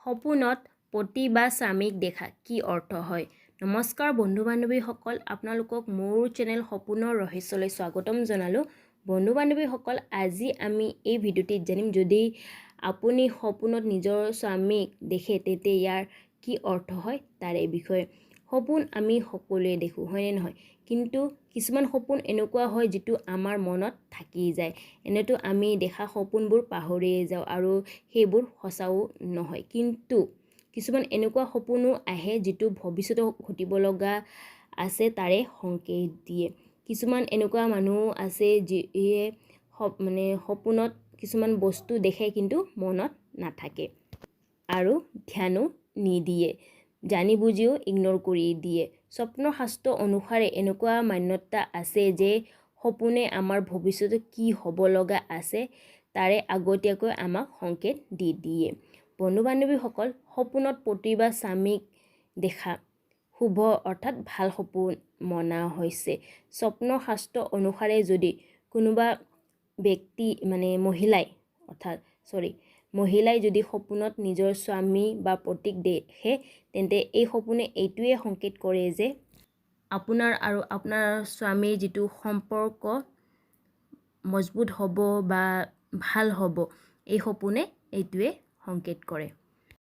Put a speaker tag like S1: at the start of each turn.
S1: সপোনত পতি বা স্বামীক দেখা। কি অৰ্থ হয়? নমস্কাৰ বন্ধু বান্ধৱীসকল আপোনালোকক মোৰ চেনেল সপোনৰ ৰহস্যলৈ স্বাগতম জনালোঁ। বন্ধু বান্ধৱীসকল আজি আমি এই ভিডিঅ'টিত জানিম, যদি আপুনি সপোনত নিজৰ স্বামীক দেখে তেতিয়া ইয়াৰ কি অৰ্থ হয়? তাৰে বিষয়ে। সপোন আমি সকলোৱে দেখোঁ হয়নে নহয়? কিন্তু কিছুমান সপোন এনেকুৱা হয় যিটো আমাৰ মনত থাকি যায়। এনেতো আমি দেখা সপোনবোৰ পাহৰিয়ে যাওঁ আৰু সেইবোৰ সঁচাও নহয়। কিন্তু কিছুমান এনেকুৱা সপোনো আহে যিটো ভৱিষ্যতে ঘটিব লগা আছে তাৰে সংকেত দিয়ে। কিছুমান এনেকুৱা মানুহ আছে যিয়ে মানে সপোনত কিছুমান বস্তু দেখে কিন্তু মনত নাথাকে আৰু ধ্যানো নিদিয়ে। জানি বুজিও ইগন'ৰ কৰি দিয়ে। স্বপ্নৰ শাস্ত্ৰ অনুসাৰে এনেকুৱা মান্যতা আছে যে সপোনে আমাৰ ভৱিষ্যতে কি হ'ব লগা আছে, তাৰে আগতীয়াকৈ আমাক সংকেত দি দিয়ে। বন্ধু বান্ধৱীসকল সপোনত পতি বা স্বামীক দেখা, শুভ অৰ্থাৎ ভালো সপোন মনা হৈছে। স্বপ্নৰ শাস্ত্ৰ অনুসাৰে যদি কোনোবা ব্যক্তি মানে মহিলাই, অৰ্থাৎ চৰি মহিলাই যদি সপোনত নিজৰ স্বামী বা পতিক দেখে তেন্তে এই সপোনে এইটোৱে সংকেত কৰে যে আপোনাৰ আৰু আপোনাৰ স্বামীৰ যিটো সম্পৰ্ক মজবুত হ'ব বা ভাল হ'ব এই সপোনে এইটোৱে সংকেত কৰে।